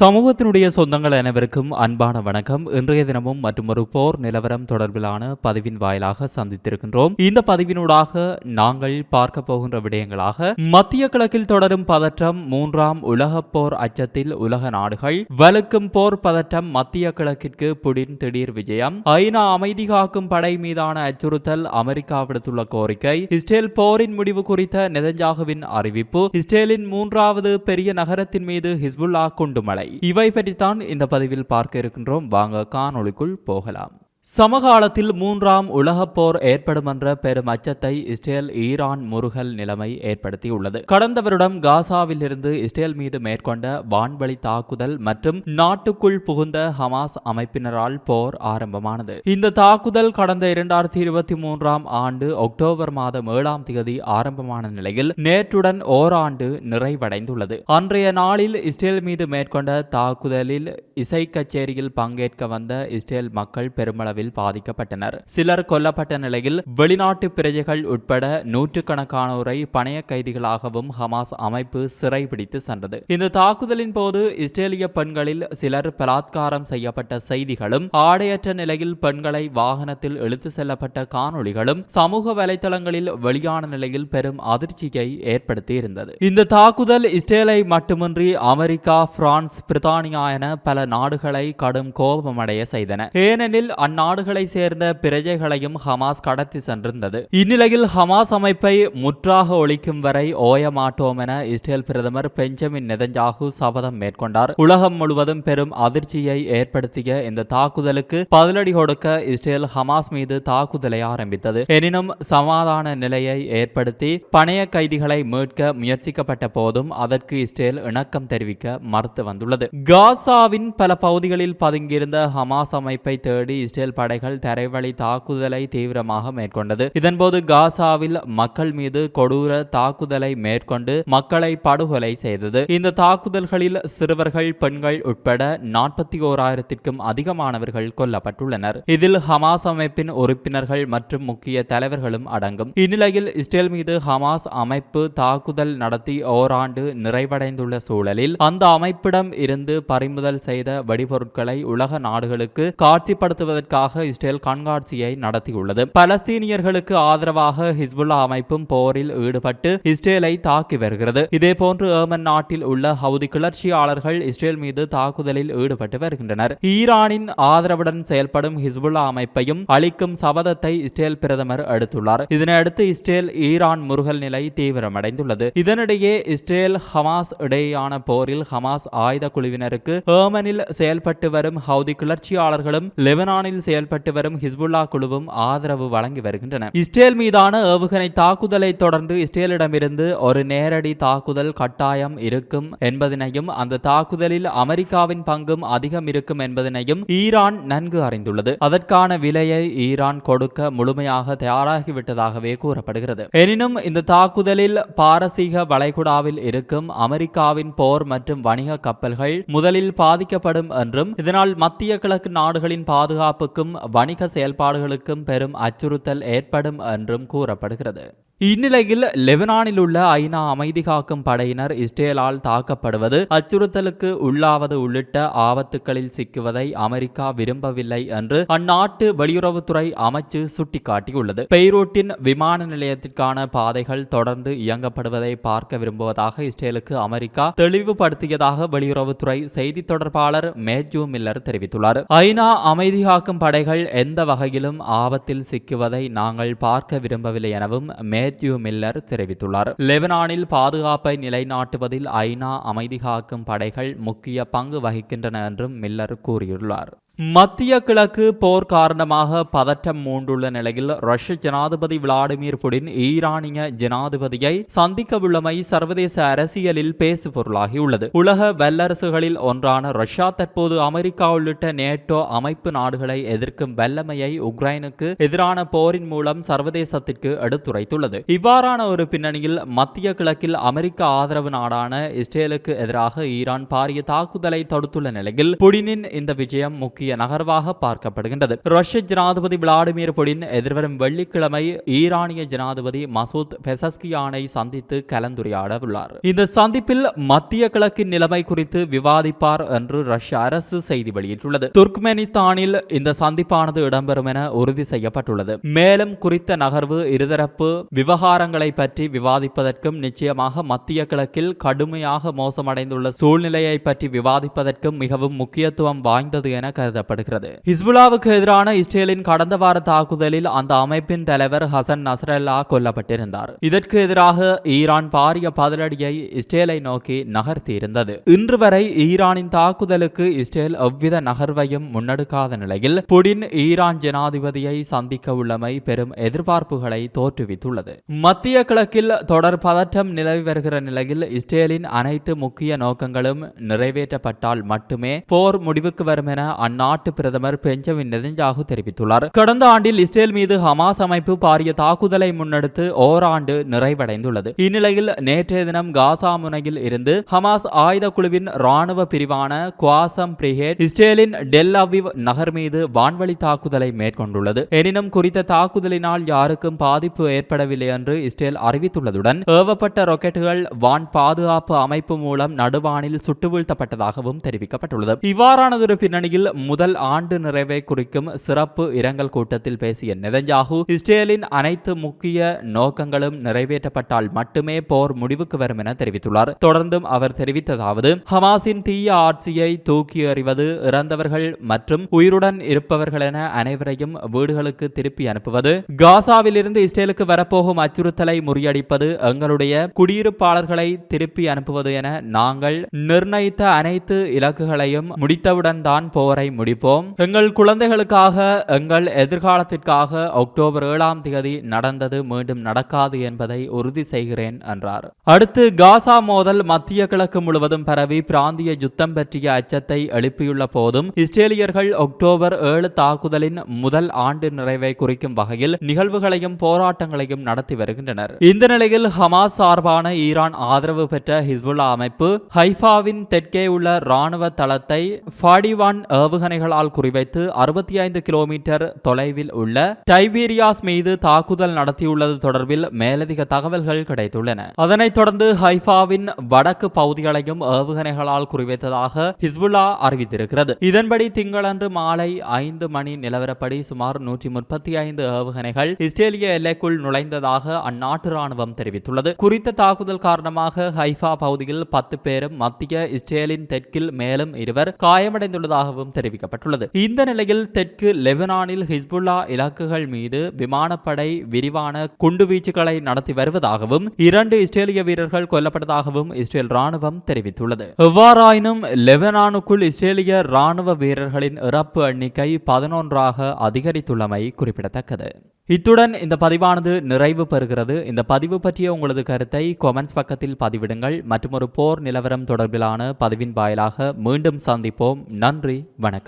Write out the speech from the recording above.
சமூகத்தினுடைய சொந்தங்கள் அனைவருக்கும் அன்பான வணக்கம். இன்றைய தினமும் மற்றும் ஒரு போர் நிலவரம் தொடர்பிலான பதிவின் வாயிலாக சந்தித்திருக்கின்றோம். இந்த பதிவினூடாக நாங்கள் பார்க்க போகின்ற விடயங்களாக மத்திய கிழக்கில் தொடரும் பதற்றம் மூன்றாம் உலகப் போர் அச்சத்தில் உலக நாடுகள் வலுக்கும் போர் பதற்றம் மத்திய கிழக்கிற்கு புடின் திடீர் விஜயம் ஐநா அமைதி காக்கும் படை மீதான அச்சுறுத்தல் அமெரிக்கா விடுத்துள்ள கோரிக்கை இஸ்ரேல் போரின் முடிவு குறித்த நெதஞ்சாகுவின் அறிவிப்பு இஸ்ரேலின் மூன்றாவது பெரிய நகரத்தின் மீது ஹிஸ்புல்லா குண்டுமலை இவை பற்றித்தான் இந்த பதிவில் பார்க்க இருக்கின்றோம். வாங்க காணொளிக்குள் போகலாம். சமகாலத்தில் மூன்றாம் உலகப் போர் ஏற்படும் என்ற பெரும் அச்சத்தை இஸ்ரேல் ஈரான் முருகல் நிலைமை ஏற்படுத்தியுள்ளது. கடந்த வருடம் காசாவில் இருந்து இஸ்ரேல் மீது மேற்கொண்ட வான்வழி தாக்குதல் மற்றும் நாட்டுக்குள் புகுந்த ஹமாஸ் அமைப்பினரால் போர் ஆரம்பமானது. இந்த தாக்குதல் கடந்த இரண்டாயிரத்தி இருபத்தி மூன்றாம் ஆண்டு அக்டோபர் மாதம் ஏழாம் தேதி ஆரம்பமான நிலையில் நேற்றுடன் ஓராண்டு நிறைவடைந்துள்ளது. அன்றைய நாளில் இஸ்ரேல் மீது மேற்கொண்ட தாக்குதலில் இசை கச்சேரியில் பங்கேற்க வந்த இஸ்ரேல் மக்கள் பெருமளவில் அளவில் பாதிக்கப்பட்டனர். சிலர் கொல்லப்பட்ட நிலையில் வெளிநாட்டு பிரஜைகள் உட்பட நூற்றுக்கணக்கானோரை பணைய கைதிகளாகவும் ஹமாஸ் அமைப்பு சிறைபிடித்து சென்றது. இந்த தாக்குதலின் போது இஸ்ரேலிய பெண்களில் சிலர் பலாத்காரம் செய்யப்பட்ட செய்திகளும் ஆடையற்ற நிலையில் பெண்களை வாகனத்தில் இழுத்து செல்லப்பட்ட காணொளிகளும் சமூக வலைதளங்களில் வெளியான நிலையில் பெரும் அதிர்ச்சியை ஏற்படுத்தி இருந்தது இந்த தாக்குதல் இஸ்ரேலை மட்டுமின்றி அமெரிக்கா பிரான்ஸ் பிரித்தானியா என பல நாடுகளை கடும் கோபமடைய செய்தன. ஏனெனில் அந்நாடு நாடுகளை சேர்ந்த பிரஜைகளையும் ஹமாஸ் கடத்தி சென்றிருந்தது. இந்நிலையில் ஹமாஸ் அமைப்பை முற்றாக ஒழிக்கும் வரை ஓய மாட்டோம் என இஸ்ரேல் பிரதமர் பெஞ்சமின் நெதஞ்சாகு சபதம் மேற்கொண்டார். உலகம் முழுவதும் பெரும் அதிர்ச்சியை ஏற்படுத்திய இந்த தாக்குதலுக்கு பதிலடி கொடுக்க இஸ்ரேல் ஹமாஸ் மீது தாக்குதலை ஆரம்பித்தது. எனினும் சமாதான நிலையை ஏற்படுத்தி பணைய கைதிகளை மீட்க முயற்சிக்கப்பட்ட போதும் அதற்கு இஸ்ரேல் இணக்கம் தெரிவிக்க மறுத்து வந்துள்ளது. காசாவின் பல பகுதிகளில் பதுங்கியிருந்த ஹமாஸ் அமைப்பை தேடி இஸ்ரேல் படைகள் தரைவழி தாக்குதலை தீவிரமாக மேற்கொண்டது. இதன்போது காசாவில் மக்கள் மீது கொடூர தாக்குதலை மேற்கொண்டு மக்களை படுகொலை செய்தது. இந்த தாக்குதல்களில் சிறுவர்கள் பெண்கள் உட்பட நாற்பத்தி ஓராயிரத்திற்கும் அதிகமானவர்கள் கொல்லப்பட்டுள்ளனர். இதில் ஹமாஸ் அமைப்பின் உறுப்பினர்கள் மற்றும் முக்கிய தலைவர்களும் அடங்கும். இந்நிலையில் இஸ்ரேல் மீது ஹமாஸ் அமைப்பு தாக்குதல் நடத்தி ஓராண்டு நிறைவடைந்துள்ள சூழலில் அந்த அமைப்பிடம் இருந்து பறிமுதல் செய்த வெடிபொருட்களை உலக நாடுகளுக்கு காட்சிப்படுத்துவதற்காக இஸ்ரேல் கண்காட்சியை நடத்தியுள்ளது. பலஸ்தீனியர்களுக்கு ஆதரவாக ஹிஸ்புல்லா அமைப்பும் போரில் ஈடுபட்டு இஸ்ரேலை தாக்கி வருகிறது. இதேபோன்று ஏமன் நாட்டில் உள்ள ஹவுதி கிளர்ச்சியாளர்கள் இஸ்ரேல் மீது தாக்குதலில் ஈடுபட்டு வருகின்றனர். ஈரானின் ஆதரவுடன் செயல்படும் ஹிஸ்புல்லா அமைப்பையும் அளிக்கும் சபதத்தை இஸ்ரேல் பிரதமர் எடுத்துள்ளார். இதனையடுத்து இஸ்ரேல் ஈரான் முருகல் நிலை தீவிரமடைந்துள்ளது. இதனிடையே இஸ்ரேல் ஹமாஸ் இடையேயான போரில் ஹமாஸ் ஆயுத குழுவினருக்கு ஏமனில் செயல்பட்டு வரும் ஹவுதி கிளர்ச்சியாளர்களும் லெபனானில் செயல்பட்டு வரும் ஹிஸ்புல்லா குழுவும் ஆதரவு வழங்கி வருகின்றன. இஸ்ரேல் மீதான ஏவுகணை தாக்குதலை தொடர்ந்து இஸ்ரேலிடமிருந்து ஒரு நேரடி தாக்குதல் கட்டாயம் இருக்கும் என்பதனையும் அந்த தாக்குதலில் அமெரிக்காவின் பங்கும் அதிகம் இருக்கும் என்பதனையும் ஈரான் நன்கு அறிந்துள்ளது. அதற்கான விலையை ஈரான் கொடுக்க முழுமையாக தயாராகிவிட்டதாகவே கூறப்படுகிறது. எனினும் இந்த தாக்குதலில் பாரசீக வளைகுடாவில் இருக்கும் அமெரிக்காவின் போர் மற்றும் வணிக கப்பல்கள் முதலில் பாதிக்கப்படும் என்றும் இதனால் மத்திய கிழக்கு நாடுகளின் பாதுகாப்புக்கு பாதுகாப்புக்கும் வணிக செயல்பாடுகளுக்கும் பெரும் அச்சுறுத்தல் ஏற்படும் என்றும் கூறப்படுகிறது. இந்நிலையில் லெபனானில் உள்ள ஐநா அமைதி காக்கும் படையினர் இஸ்ரேலால் தாக்கப்படுவது அச்சுறுத்தலுக்கு உள்ளாவது உள்ளிட்ட ஆபத்துக்களில் சிக்குவதை அமெரிக்கா விரும்பவில்லை என்று அந்நாட்டு வெளியுறவுத்துறை அமைச்சு சுட்டிக்காட்டியுள்ளது. பெய்ரூட்டின் விமான நிலையத்திற்கான பாதைகள் தொடர்ந்து இயங்கப்படுவதை பார்க்க விரும்புவதாக இஸ்ரேலுக்கு அமெரிக்கா தெளிவுபடுத்தியதாக வெளியுறவுத்துறை செய்தி தொடர்பாளர் மேத்யூ மில்லர் தெரிவித்துள்ளார். ஐநா அமைதி காக்கும் படைகள் எந்த வகையிலும் ஆபத்தில் சிக்குவதை நாங்கள் பார்க்க விரும்பவில்லை எனவும் மே மேத்யூ மில்லர் தெரிவித்துள்ளார். லெபனானில் பாதுகாப்பை நிலைநாட்டுவதில் ஐநா அமைதி காக்கும் படைகள் முக்கிய பங்கு வகிக்கின்றன என்றும் மில்லர் கூறியுள்ளார். மத்திய கிழக்கு போர் காரணமாக பதற்றம் மூண்டுள்ள நிலையில் ரஷ்ய ஜனாதிபதி விளாடிமிர் புடின் ஈரானிய ஜனாதிபதியை சந்திக்கவுள்ளமை சர்வதேச அரசியலில் பேசு பொருளாகியுள்ளது உலக வல்லரசுகளில் ஒன்றான ரஷ்யா தற்போது அமெரிக்கா உள்ளிட்ட நேட்டோ அமைப்பு நாடுகளை எதிர்க்கும் வல்லமையை உக்ரைனுக்கு எதிரான போரின் மூலம் சர்வதேசத்திற்கு எடுத்துரைத்துள்ளது. இவ்வாறான ஒரு பின்னணியில் மத்திய கிழக்கில் அமெரிக்க ஆதரவு நாடான இஸ்ரேலுக்கு எதிராக ஈரான் பாரிய தாக்குதலை தொடுத்துள்ள நிலையில் புடினின் இந்த விஜயம் முக்கிய முக்கிய நகர்வாக பார்க்கப்படுகின்றது. ரஷ்ய ஜனாதிபதி விளாடிமிர் புடின் எதிர்வரும் வெள்ளிக்கிழமை ஈரானிய ஜனாதிபதி மசூத் பெசஸ்கியானை சந்தித்து கலந்துரையாட உள்ளார் இந்த சந்திப்பில் மத்திய கிழக்கின் நிலைமை குறித்து விவாதிப்பார் என்று ரஷ்ய அரசு செய்தி வெளியிட்டுள்ளது. துர்க்மெனிஸ்தானில் இந்த சந்திப்பானது இடம்பெறும் என உறுதி செய்யப்பட்டுள்ளது. மேலும் குறித்த நகர்வு இருதரப்பு விவகாரங்களை பற்றி விவாதிப்பதற்கும் நிச்சயமாக மத்திய கிழக்கில் கடுமையாக மோசமடைந்துள்ள சூழ்நிலையை பற்றி விவாதிப்பதற்கும் மிகவும் முக்கியத்துவம் வாய்ந்தது என கருத கருதப்படுகிறது ஹிஸ்புல்லாவுக்கு எதிரான இஸ்ரேலின் கடந்த வார தாக்குதலில் அந்த அமைப்பின் தலைவர் ஹசன் நசரல்லா கொல்லப்பட்டிருந்தார். இதற்கு எதிராக ஈரான் பாரிய பதிலடியை இஸ்ரேலை நோக்கி நகர்த்தியிருந்தது. இன்று வரை ஈரானின் தாக்குதலுக்கு இஸ்ரேல் எவ்வித நகர்வையும் முன்னெடுக்காத நிலையில் புடின் ஈரான் ஜனாதிபதியை சந்திக்க உள்ளமை பெரும் எதிர்பார்ப்புகளை தோற்றுவித்துள்ளது. மத்திய கிழக்கில் தொடர் பதற்றம் நிலவி வருகிற நிலையில் இஸ்ரேலின் அனைத்து முக்கிய நோக்கங்களும் நிறைவேற்றப்பட்டால் மட்டுமே போர் முடிவுக்கு வரும் என அண்ணா அந்நாட்டு பிரதமர் பெஞ்சமின் நெதஞ்சாகு தெரிவித்துள்ளார். கடந்த ஆண்டில் இஸ்ரேல் மீது ஹமாஸ் அமைப்பு பாரிய தாக்குதலை முன்னெடுத்து ஓராண்டு நிறைவடைந்துள்ளது. இந்நிலையில் நேற்றைய தினம் காசா முனையில் இருந்து ஹமாஸ் ஆயுத குழுவின் ராணுவ பிரிவான குவாசம் பிரிகேட் இஸ்ரேலின் டெல் அவிவ் நகர் மீது வான்வழி தாக்குதலை மேற்கொண்டுள்ளது. எனினும் குறித்த தாக்குதலினால் யாருக்கும் பாதிப்பு ஏற்படவில்லை என்று இஸ்ரேல் அறிவித்துள்ளதுடன் ஏவப்பட்ட ராக்கெட்டுகள் வான் பாதுகாப்பு அமைப்பு மூலம் நடுவானில் சுட்டு வீழ்த்தப்பட்டதாகவும் தெரிவிக்கப்பட்டுள்ளது. இவ்வாறானதொரு பின்னணியில் முதல் ஆண்டு நிறைவை குறிக்கும் சிறப்பு இரங்கல் கூட்டத்தில் பேசிய நெதஞ்சாகு இஸ்ரேலின் அனைத்து முக்கிய நோக்கங்களும் நிறைவேற்றப்பட்டால் மட்டுமே போர் முடிவுக்கு வரும் என தெரிவித்துள்ளார். தொடர்ந்தும் அவர் தெரிவித்ததாவது ஹமாஸின் தீய ஆட்சியை தூக்கி எறிவது இறந்தவர்கள் மற்றும் உயிருடன் இருப்பவர்கள் என அனைவரையும் வீடுகளுக்கு திருப்பி அனுப்புவது காசாவிலிருந்து இஸ்ரேலுக்கு வரப்போகும் அச்சுறுத்தலை முறியடிப்பது எங்களுடைய குடியிருப்பாளர்களை திருப்பி அனுப்புவது என நாங்கள் நிர்ணயித்த அனைத்து இலக்குகளையும் முடித்தவுடன் தான் போரை முடிப்போம். எங்கள் குழந்தைகளுக்காக எங்கள் எதிர்காலத்திற்காக அக்டோபர் ஏழாம் தேதி நடந்தது மீண்டும் நடக்காது என்பதை உறுதி செய்கிறேன் என்றார். அடுத்து காசா மோதல் மத்திய கிழக்கு முழுவதும் பரவி பிராந்திய யுத்தம் பற்றிய அச்சத்தை எழுப்பியுள்ள போதும் இஸ்ரேலியர்கள் அக்டோபர் ஏழு தாக்குதலின் முதல் ஆண்டு நிறைவை குறிக்கும் வகையில் நிகழ்வுகளையும் போராட்டங்களையும் நடத்தி வருகின்றனர். இந்த நிலையில் ஹமாஸ் சார்பான ஈரான் ஆதரவு பெற்ற ஹிஸ்புல்லா அமைப்பு ஹைஃபாவின் தெற்கே உள்ள ராணுவ தளத்தை ஃபாடிவான் ஏவுகணைகளால் குறிவைத்து அறுபத்தி ஐந்து கிலோமீட்டர் தொலைவில் உள்ள டைபீரியாஸ் மீது தாக்குதல் நடத்தியுள்ளது தொடர்பில் மேலதிக தகவல்கள் கிடைத்துள்ளன. அதனைத் தொடர்ந்து ஹைஃபாவின் வடக்கு பகுதிகளையும் ஏவுகணைகளால் குறிவைத்ததாக ஹிஸ்புல்லா அறிவித்திருக்கிறது. இதன்படி திங்களன்று மாலை ஐந்து மணி நிலவரப்படி சுமார் நூற்றி முப்பத்தி ஐந்து ஏவுகணைகள் இஸ்ரேலிய எல்லைக்குள் நுழைந்ததாக அந்நாட்டு ராணுவம் தெரிவித்துள்ளது. குறித்த தாக்குதல் காரணமாக ஹைஃபா பகுதியில் பத்து பேரும் மத்திய இஸ்ரேலின் தெற்கில் மேலும் இருவர் காயமடைந்துள்ளதாகவும் தெரிவிக்கப்பட்டுள்ளது இந்த நிலையில் தெற்கு லெபனானில் ஹிஸ்புல்லா இலக்குகள் மீது விமானப்படை விரிவான குண்டுவீச்சுகளை நடத்தி வருவதாகவும் இரண்டு இஸ்ரேலிய வீரர்கள் கொல்லப்பட்டதாகவும் இஸ்ரேல் ராணுவம் தெரிவித்துள்ளது. எவ்வாறாயினும் லெபனானுக்குள் இஸ்ரேலிய ராணுவ வீரர்களின் இறப்பு எண்ணிக்கை பதினொன்றாக அதிகரித்துள்ளமை குறிப்பிடத்தக்கது. இத்துடன் இந்த பதிவானது நிறைவு பெறுகிறது. இந்த பதிவு பற்றிய உங்களது கருத்தை கொமெண்ட்ஸ் பக்கத்தில் பதிவிடுங்கள். மற்றும் ஒரு போர் நிலவரம் தொடர்பிலான பதிவின் வாயிலாக மீண்டும் சந்திப்போம். நன்றி வணக்கம்.